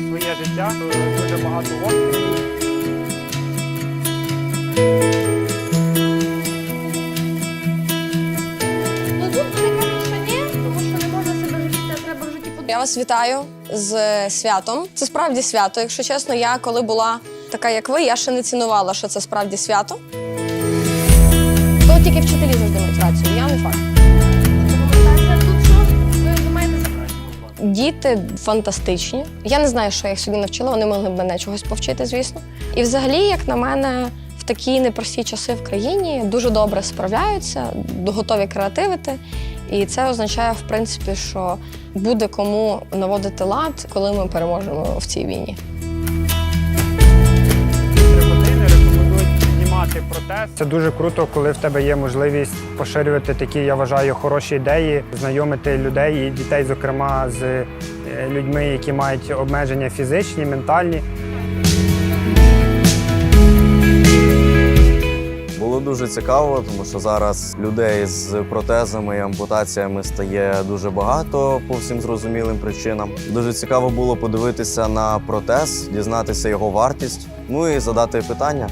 життя, дуже багато опцій. Ну тут велика більше ні, тому що не можна себе жаліти, а треба в житті подумати. Я вас вітаю з святом. Це справді свято. Якщо чесно, я коли була така, як ви, я ще не цінувала, що це справді свято. То тільки вчителі Діти фантастичні. Я не знаю, що я їх сьогодні навчила, вони могли б мене чогось повчити, звісно. І взагалі, як на мене, в такі непрості часи в країні дуже добре справляються, готові креативити. І це означає, в принципі, що буде кому наводити лад, коли ми переможемо в цій війні. Це дуже круто, коли в тебе є можливість поширювати такі, я вважаю, хороші ідеї, знайомити людей і дітей, зокрема, з е, людьми, які мають обмеження фізичні, ментальні. Було дуже цікаво, тому що зараз людей з протезами і ампутаціями стає дуже багато по всім зрозумілим причинам. Дуже цікаво було подивитися на протез, дізнатися його вартість, ну і задати питання.